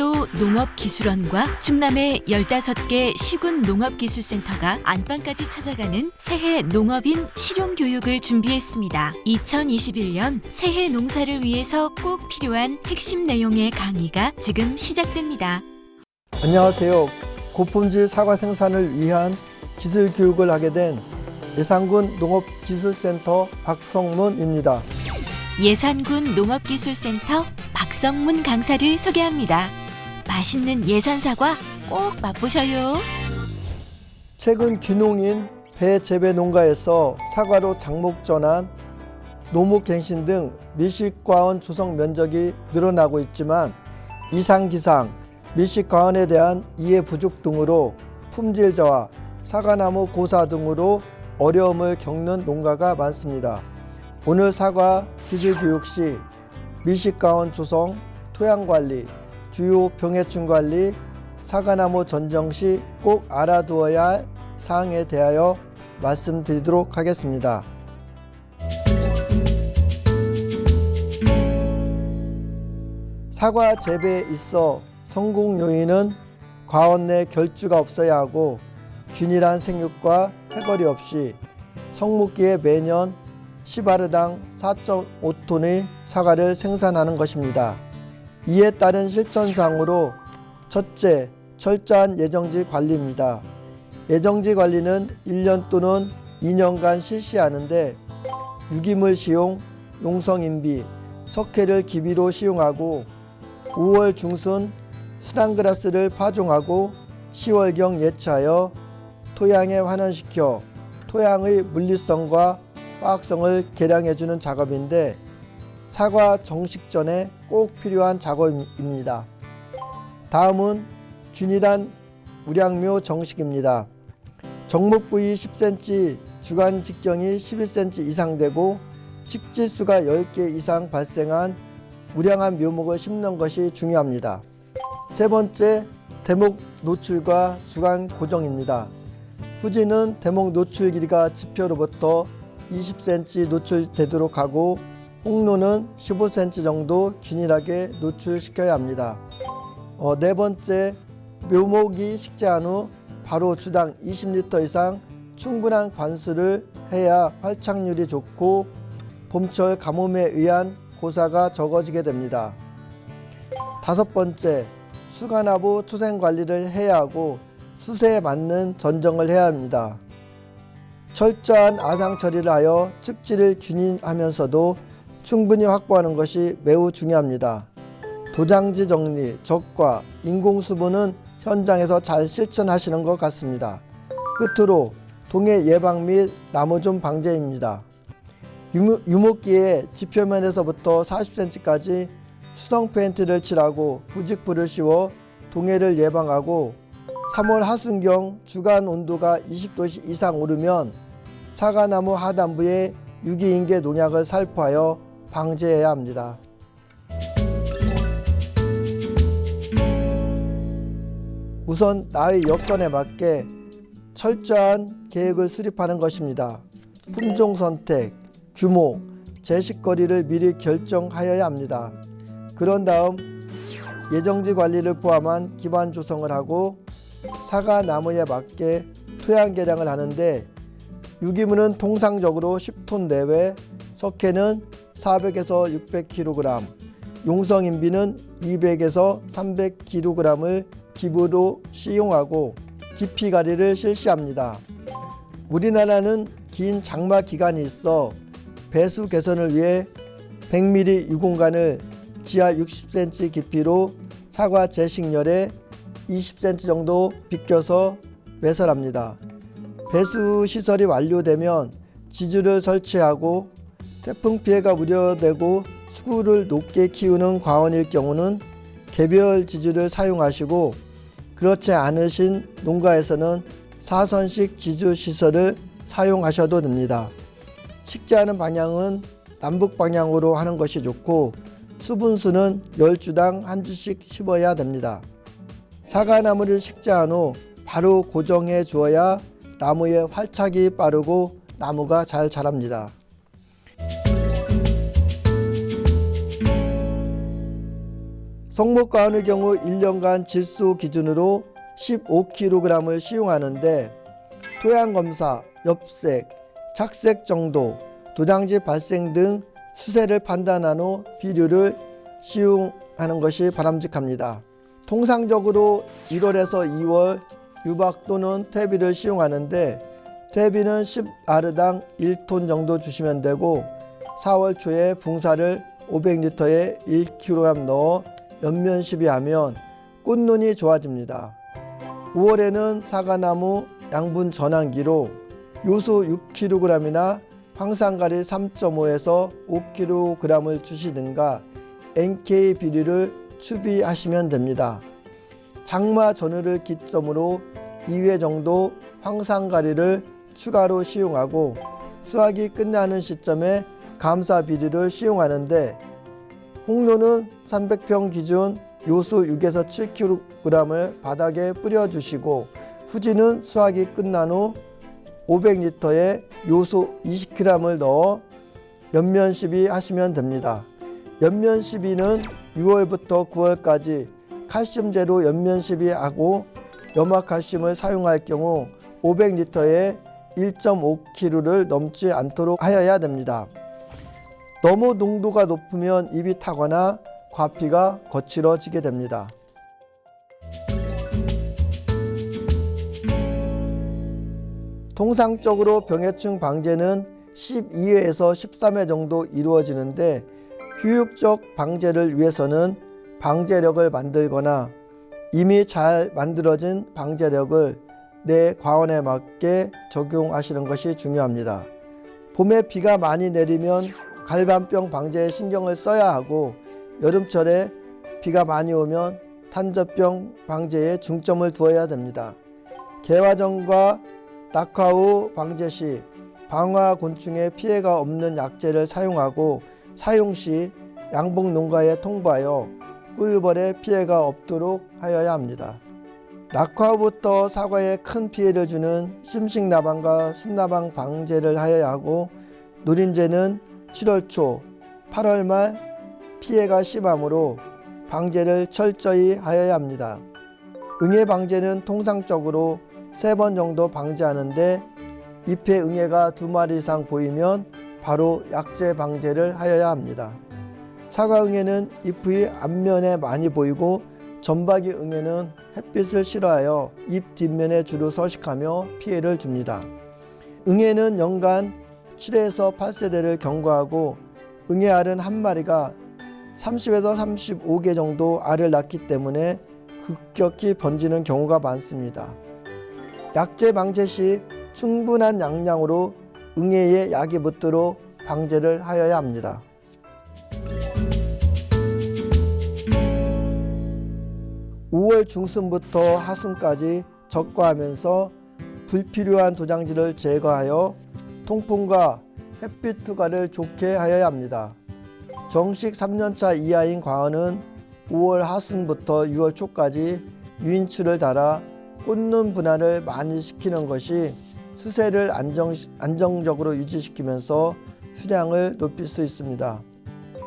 청남도 농업기술원과 충남의 15개 시군 농업기술센터가 안방까지 찾아가는 새해 농업인 실용교육을 준비했습니다. 2021년 새해 농사를 위해서 꼭 필요한 핵심 내용의 강의가 지금 시작됩니다. 안녕하세요. 고품질 사과 생산을 위한 기술 교육을 하게 된 예산군 농업기술센터 박성문입니다. 예산군 농업기술센터 박성문 강사를 소개합니다. 맛있는 예산 사과 꼭 맛보셔요. 최근 귀농인 배재배 농가에서 사과로 장목 전환, 노목갱신 등 밀식과원 조성 면적이 늘어나고 있지만 이상기상, 밀식과원에 대한 이해 부족 등으로 품질 저하, 사과나무 고사 등으로 어려움을 겪는 농가가 많습니다. 오늘 사과 기술 교육 시 밀식과원 조성, 토양 관리, 주요 병해충 관리, 사과나무 전정 시 꼭 알아두어야 할 사항에 대하여 말씀드리도록 하겠습니다. 사과 재배에 있어 성공 요인은 과원 내 결주가 없어야 하고 균일한 생육과 해거리 없이 성묵기에 매년 시바르당 4.5톤의 사과를 생산하는 것입니다. 이에 따른 실천상으로 첫째, 철저한 예정지 관리입니다. 예정지 관리는 1년 또는 2년간 실시하는데 유기물 시용, 용성 인비, 석회를 기비로 시용하고 5월 중순 수단그라스를 파종하고 10월경 예차하여 토양에 환원시켜 토양의 물리성과 화학성을 개량해주는 작업인데 사과 정식 전에 꼭 필요한 작업입니다. 다음은 균일한 우량묘 정식입니다. 정목 부위 10cm, 주간 직경이 11cm 이상 되고 직질수가 10개 이상 발생한 우량한 묘목을 심는 것이 중요합니다. 세 번째, 대목 노출과 주간 고정입니다. 후지는 대목 노출 길이가 지표로부터 20cm 노출되도록 하고 홍로는 15cm 정도 균일하게 노출시켜야 합니다. 어, 네 번째, 묘목이 식재한 후 바로 주당 20리터 이상 충분한 관수를 해야 활착률이 좋고 봄철 가뭄에 의한 고사가 적어지게 됩니다. 다섯 번째, 수간하부 투생 관리를 해야 하고 수세에 맞는 전정을 해야 합니다. 철저한 아상 처리를 하여 측지를 균일하면서도 충분히 확보하는 것이 매우 중요합니다. 도장지 정리, 적과 인공수분은 현장에서 잘 실천하시는 것 같습니다. 끝으로 동해 예방 및 나무좀 방제입니다. 유목- 유목기에 지표면에서부터 40cm까지 수성 페인트를 칠하고 부직불을 씌워 동해를 예방하고 3월 하순경 주간 온도가 20도 이상 오르면 사과나무 하단부에 유기인계 농약을 살포하여 방제해야 합니다. 우선 나의 여건에 맞게 철저한 계획을 수립하는 것입니다. 품종 선택, 규모, 제식거리를 미리 결정하여야 합니다. 그런 다음 예정지 관리를 포함한 기반 조성을 하고 사과 나무에 맞게 토양 개량을 하는데 유기물은 통상적으로 10톤 내외, 석회는 400에서 600kg, 용성 인비는 200에서 300kg을 기부로 시용하고 깊이 가리를 실시합니다. 우리나라는 긴 장마 기간이 있어 배수 개선을 위해 100mm 유공간을 지하 60cm 깊이로 사과 제식열에 20cm 정도 비껴서 매설합니다. 배수 시설이 완료되면 지주를 설치하고 태풍 피해가 우려되고 수구를 높게 키우는 과원일 경우는 개별 지주를 사용하시고 그렇지 않으신 농가에서는 사선식 지주 시설을 사용하셔도 됩니다. 식재하는 방향은 남북 방향으로 하는 것이 좋고 수분수는 10주당 한 주씩 심어야 됩니다. 사과나무를 식재한 후 바로 고정해 주어야 나무의 활착이 빠르고 나무가 잘 자랍니다. 성목가온의 경우 1년간 질소 기준으로 15kg을 시용하는데 토양 검사, 엽색, 착색 정도, 도장지 발생 등 수세를 판단한 후 비료를 시용하는 것이 바람직합니다. 통상적으로 1월에서 2월 유박 또는 퇴비를 시용하는데 퇴비는 10아르당 1톤 정도 주시면 되고 4월 초에 붕사를 500리터에 1kg 넣어 연면 시비하면 꽃눈이 좋아집니다. 5월에는 사과나무 양분 전환기로 요소 6kg이나 황산가리 3.5에서 5kg을 주시든가 NK 비료를 추비하시면 됩니다. 장마 전후를 기점으로 2회 정도 황산가리를 추가로 시용하고 수확이 끝나는 시점에 감사 비료를 시용하는데 홍로는 300평 기준 요수 6에서 7kg을 바닥에 뿌려주시고 후지는 수확이 끝난 후 500리터에 요소 20g을 넣어 연면 시비 하시면 됩니다. 연면 시비는 6월부터 9월까지 칼슘제로 연면 시비하고 염화칼슘을 사용할 경우 500리터에 1.5kg를 넘지 않도록 하여야 됩니다. 너무 농도가 높으면 잎이 타거나 과피가 거칠어지게 됩니다. 통상적으로 병해충 방제는 12회에서 13회 정도 이루어지는데 효율적 방제를 위해서는 방제력을 만들거나 이미 잘 만들어진 방제력을 내 과원에 맞게 적용하시는 것이 중요합니다. 봄에 비가 많이 내리면 갈반병 방제에 신경을 써야 하고 여름철에 비가 많이 오면 탄저병 방제에 중점을 두어야 됩니다. 개화전과 낙화후 방제 시 방화 곤충의 피해가 없는 약재를 사용하고 사용 시 양봉 농가에 통보하여 꿀벌에 피해가 없도록 하여야 합니다. 낙화부터 사과에 큰 피해를 주는 심식나방과 순나방 방제를 하여야 하고 노린재는 7월 초, 8월 말 피해가 심하므로 방제를 철저히 하여야 합니다. 응애 방제는 통상적으로 세번 정도 방제하는데 잎에 응애가 두 마리 이상 보이면 바로 약제 방제를 하여야 합니다. 사과 응애는 잎의 앞면에 많이 보이고 전박이 응애는 햇빛을 싫어하여 잎 뒷면에 주로 서식하며 피해를 줍니다. 응애는 연간 7에서 8세대를 경과하고 응애알은 한 마리가 30에서 35개 정도 알을 낳기 때문에 급격히 번지는 경우가 많습니다. 약제 방제 시 충분한 양량으로 응애에 약이 묻도록 방제를 하여야 합니다. (5월) 중순부터 하순까지 적과하면서 불필요한 도장지를 제거하여 통풍과 햇빛 투과를 좋게 하여야 합니다. 정식 3년차 이하인 과언은 5월 하순부터 6월 초까지 유인추를 달아 꽂는 분할을 많이 시키는 것이 수세를 안정, 안정적으로 유지시키면서 수량을 높일 수 있습니다.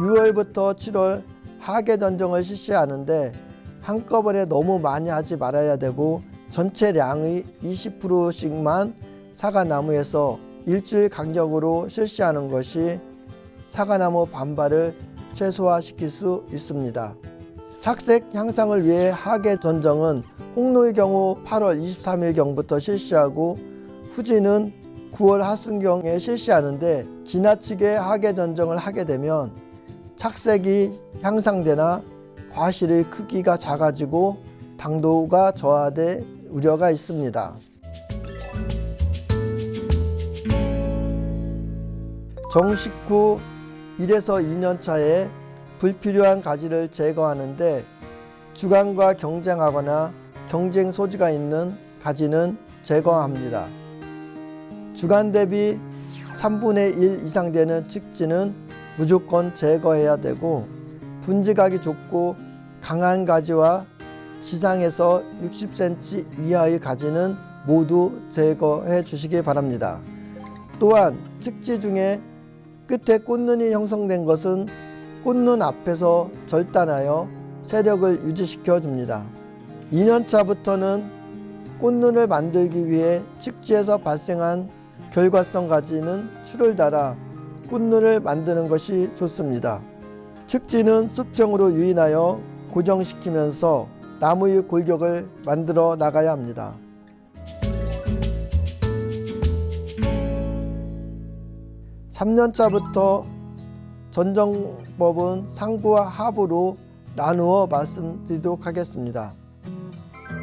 6월부터 7월 하계 전정을 실시하는데 한꺼번에 너무 많이 하지 말아야 되고 전체 량의 20%씩만 사과나무에서 일주일 간격으로 실시하는 것이 사과나무 반발을 최소화시킬 수 있습니다. 착색 향상을 위해 하계 전정은 홍로의 경우 8월 23일경부터 실시하고 후지는 9월 하순경에 실시하는데 지나치게 하계 전정을 하게 되면 착색이 향상되나 과실의 크기가 작아지고 당도가 저하될 우려가 있습니다. 정식 후 1에서 2년 차에 불필요한 가지를 제거하는데 주간과 경쟁하거나 경쟁 소지가 있는 가지는 제거합니다. 주간 대비 3분의 1 이상 되는 측지는 무조건 제거해야 되고 분지각이 좁고 강한 가지와 지상에서 60cm 이하의 가지는 모두 제거해 주시기 바랍니다. 또한 측지 중에 끝에 꽃눈이 형성된 것은 꽃눈 앞에서 절단하여 세력을 유지시켜 줍니다. 2년차부터는 꽃눈을 만들기 위해 측지에서 발생한 결과성 가지는 줄을 달아 꽃눈을 만드는 것이 좋습니다. 측지는 수평으로 유인하여 고정시키면서 나무의 골격을 만들어 나가야 합니다. 삼년차부터 전정법은 상부와 하부로 나누어 말씀드리도록 하겠습니다.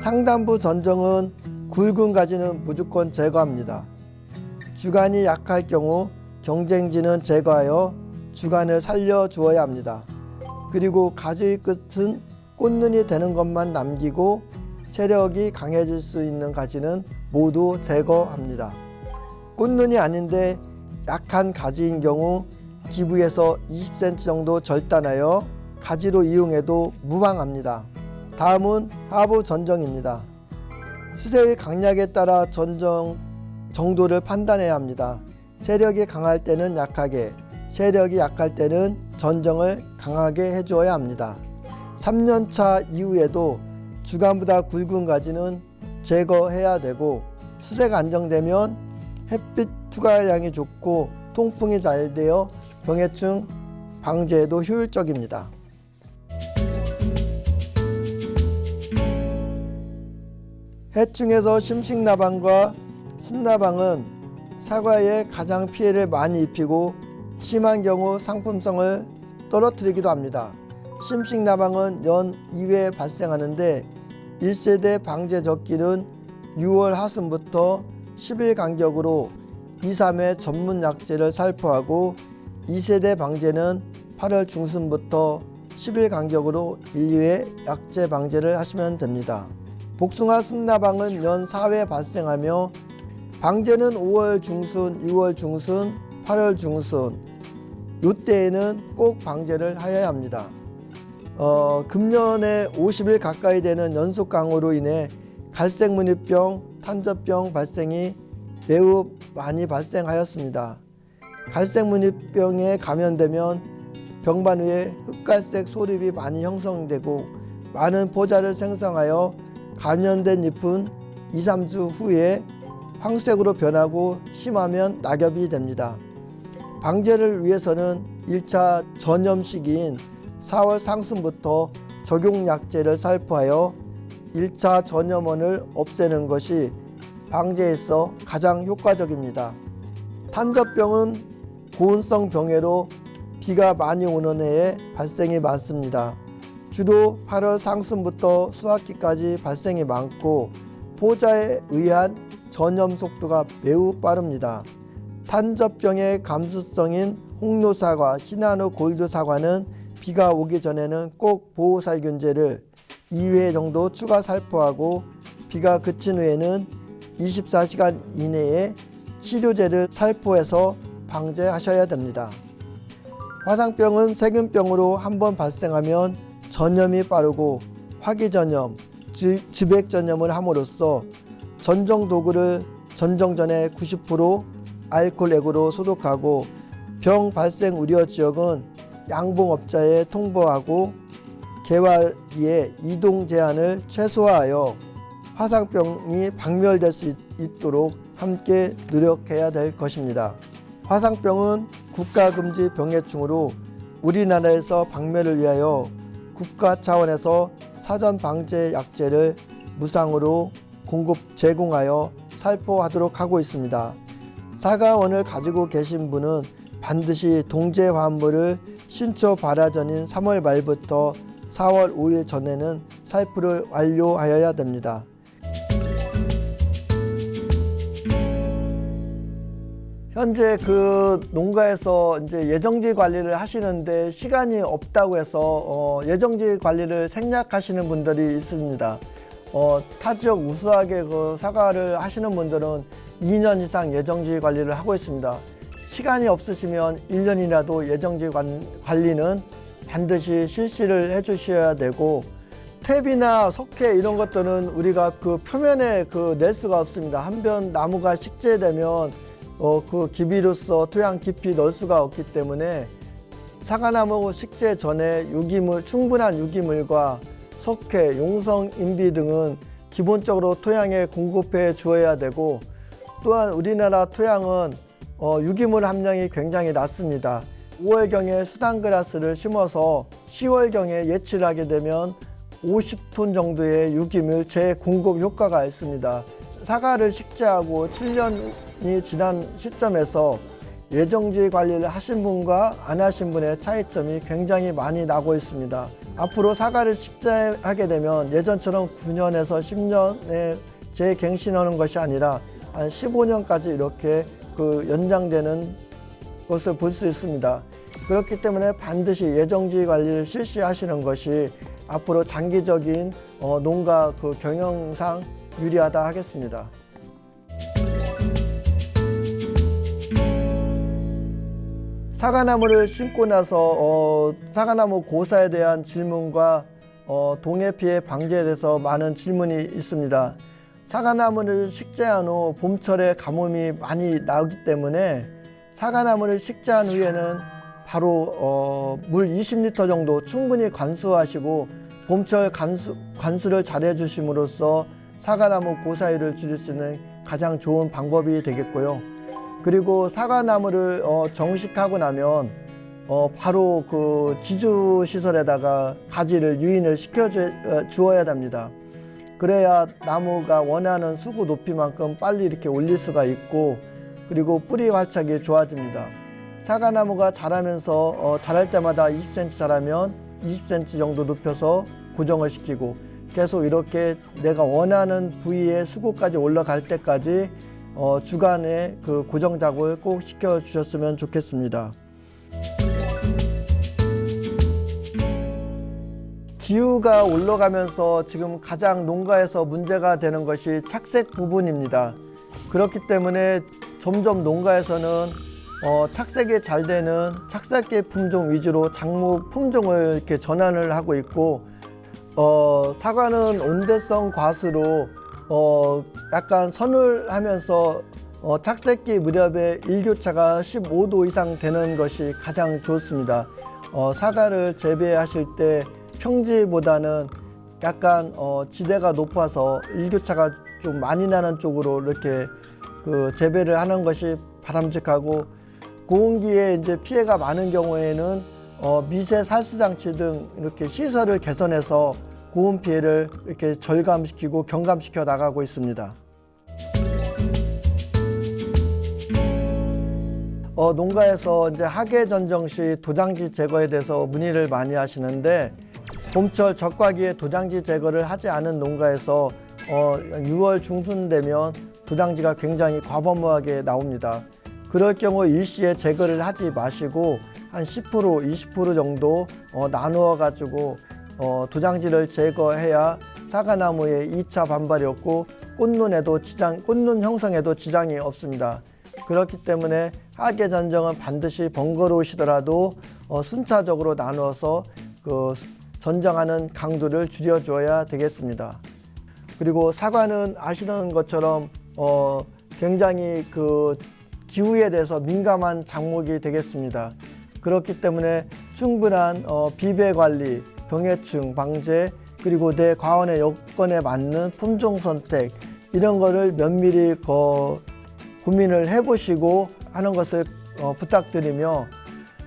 상단부 전정은 굵은 가지는 무조건 제거합니다. 주간이 약할 경우 경쟁지는 제거하여 주간을 살려 주어야 합니다. 그리고 가지의 끝은 꽃눈이 되는 것만 남기고 체력이 강해질 수 있는 가지는 모두 제거합니다. 꽃눈이 아닌데 약한 가지인 경우 기부에서 20cm 정도 절단하여 가지로 이용해도 무방합니다. 다음은 하부 전정입니다. 수세의 강약에 따라 전정 정도를 판단해야 합니다. 세력이 강할 때는 약하게, 세력이 약할 때는 전정을 강하게 해주어야 합니다. 3년차 이후에도 주간보다 굵은 가지는 제거해야 되고 수세가 안정되면 햇빛 투과량이 좋고 통풍이 잘 되어 병해충 방제에도 효율적입니다. 해충에서 심식나방과 순나방은 사과에 가장 피해를 많이 입히고 심한 경우 상품성을 떨어뜨리기도 합니다. 심식나방은 연 2회 발생하는데 1세대 방제 적기는 6월 하순부터 10일 간격으로 2, 3회 전문 약제를 살포하고 2세대 방제는 8월 중순부터 10일 간격으로 1, 2회 약제 방제를 하시면 됩니다. 복숭아 순나방은 연 4회 발생하며 방제는 5월 중순, 6월 중순, 8월 중순 이때에는 꼭 방제를 하여야 합니다. 어, 금년에 50일 가까이 되는 연속 강우로 인해 갈색무늬병, 탄저병 발생이 매우 많이 발생하였습니다. 갈색무늬병에 감염되면 병반 위에 흑갈색 소립이 많이 형성되고 많은 포자를 생성하여 감염된 잎은 2, 3주 후에 황색으로 변하고 심하면 낙엽이 됩니다. 방제를 위해서는 1차 전염 시기인 4월 상순부터 적용 약제를 살포하여 1차 전염원을 없애는 것이 방제에서 가장 효과적입니다. 탄저병은 고온성 병해로 비가 많이 오는 해에 발생이 많습니다. 주로 8월 상순부터 수학기까지 발생이 많고 포자에 의한 전염 속도가 매우 빠릅니다. 탄저병의 감수성인 홍로사과, 시나노 골드 사과는 비가 오기 전에는 꼭 보호살균제를 2회 정도 추가 살포하고 비가 그친 후에는 24시간 이내에 치료제를 살포해서 방제하셔야 됩니다. 화상병은 세균병으로 한 번 발생하면 전염이 빠르고 화기전염, 즉 지백전염을 함으로써 전정 도구를 전정 전에 90% 알코올 액으로 소독하고 병 발생 우려 지역은 양봉업자에 통보하고 개화기의 이동 제한을 최소화하여 화상병이 박멸될 수 있- 있도록 함께 노력해야 될 것입니다. 화상병은 국가금지 병해충으로 우리나라에서 박멸을 위하여 국가 차원에서 사전 방제 약제를 무상으로 공급 제공하여 살포하도록 하고 있습니다. 사과원을 가지고 계신 분은 반드시 동제 화물을 신초 발화 전인 3월 말부터 4월 5일 전에는 살포를 완료하여야 됩니다. 현재 그 농가에서 이제 예정지 관리를 하시는데 시간이 없다고 해서 어 예정지 관리를 생략하시는 분들이 있습니다. 어, 타 지역 우수하게 그 사과를 하시는 분들은 2년 이상 예정지 관리를 하고 있습니다. 시간이 없으시면 1년이라도 예정지 관, 관리는 반드시 실시를 해 주셔야 되고 탭이나 석회 이런 것들은 우리가 그 표면에 그 낼 수가 없습니다. 한 변 나무가 식재되면 어, 그 기비로서 토양 깊이 넣을 수가 없기 때문에 사과나무 식재 전에 유기물 충분한 유기물과 석회, 용성, 인비 등은 기본적으로 토양에 공급해 주어야 되고 또한 우리나라 토양은 어, 유기물 함량이 굉장히 낮습니다. 5월경에 수단그라스를 심어서 10월경에 예치를 하게 되면 50톤 정도의 유기물 재공급 효과가 있습니다. 사과를 식재하고 7년 이 지난 시점에서 예정지 관리를 하신 분과 안 하신 분의 차이점이 굉장히 많이 나고 있습니다. 앞으로 사과를 식재하게 되면 예전처럼 9년에서 10년에 재갱신하는 것이 아니라 한 15년까지 이렇게 그 연장되는 것을 볼 수 있습니다. 그렇기 때문에 반드시 예정지 관리를 실시하시는 것이 앞으로 장기적인 어, 농가 그 경영상 유리하다 하겠습니다. 사과나무를 심고 나서 어, 사과나무 고사에 대한 질문과 어, 동해 피해 방지에 대해서 많은 질문이 있습니다. 사과나무를 식재한 후 봄철에 가뭄이 많이 나오기 때문에 사과나무를 식재한 후에는 바로 어, 물 20리터 정도 충분히 관수하시고 봄철 관수, 관수를 잘 해 주심으로써 사과나무 고사율을 줄일 수 있는 가장 좋은 방법이 되겠고요. 그리고 사과나무를 어, 정식하고 나면 어, 바로 그 지주 시설에다가 가지를 유인을 시켜 주- 어, 주어야 됩니다. 그래야 나무가 원하는 수구 높이만큼 빨리 이렇게 올릴 수가 있고 그리고 뿌리 활착이 좋아집니다. 사과나무가 자라면서 어, 자랄 때마다 20cm 자라면 20cm 정도 높여서 고정을 시키고 계속 이렇게 내가 원하는 부위의 수구까지 올라갈 때까지 어, 주간에 그 고정 작업을 꼭 시켜 주셨으면 좋겠습니다. 기후가 올라가면서 지금 가장 농가에서 문제가 되는 것이 착색 부분입니다. 그렇기 때문에 점점 농가에서는 어, 착색이 잘 되는 착색계 품종 위주로 작물 품종을 이렇게 전환을 하고 있고 어, 사과는 온대성 과수로 어, 약간 선울하면서 어, 착색기 무렵에 일교차가 15도 이상 되는 것이 가장 좋습니다. 어, 사과를 재배하실 때 평지보다는 약간 어, 지대가 높아서 일교차가 좀 많이 나는 쪽으로 이렇게 그 재배를 하는 것이 바람직하고 고온기에 이제 피해가 많은 경우에는 어, 미세 살수 장치 등 이렇게 시설을 개선해서 고온 피해를 이렇게 절감시키고 경감시켜 나가고 있습니다. 어, 농가에서 이제 하계 전정 시 도장지 제거에 대해서 문의를 많이 하시는데 봄철 적과기에 도장지 제거를 하지 않은 농가에서 어, 6월 중순 되면 도장지가 굉장히 과범하게 나옵니다. 그럴 경우 일시에 제거를 하지 마시고 한 10% 20% 정도 어, 나누어 가지고 어, 도장지를 제거해야 사과나무에 2차 반발이 없고 꽃눈에도 지장, 꽃눈 형성에도 지장이 없습니다. 그렇기 때문에 하계 전정은 반드시 번거로우시더라도 어, 순차적으로 나누어서 그 전정하는 강도를 줄여줘야 되겠습니다. 그리고 사과는 아시는 것처럼 어, 굉장히 그 기후에 대해서 민감한 작목이 되겠습니다. 그렇기 때문에 충분한 어, 비배 관리, 병해충 방제 그리고 내 과원의 여건에 맞는 품종 선택 이런 거를 면밀히 거, 고민을 해보시고 하는 것을 어, 부탁드리며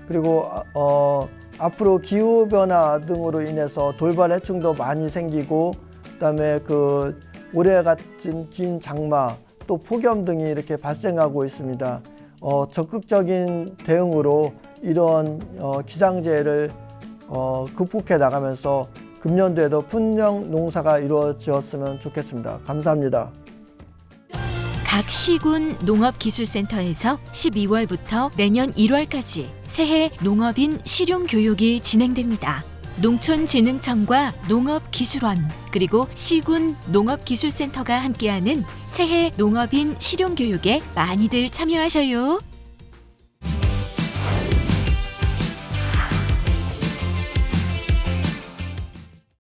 그리고 어, 앞으로 기후 변화 등으로 인해서 돌발 해충도 많이 생기고 그다음에 그 올해 같은 긴 장마 또 폭염 등이 이렇게 발생하고 있습니다. 어, 적극적인 대응으로 이런 어, 기상재해를 어, 극복해 나가면서 금년도에도 풍년 농사가 이루어지었으면 좋겠습니다. 감사합니다. 각 시군 농업기술센터에서 12월부터 내년 1월까지 새해 농업인 실용 교육이 진행됩니다. 농촌진흥청과 농업기술원 그리고 시군 농업기술센터가 함께하는 새해 농업인 실용 교육에 많이들 참여하셔요.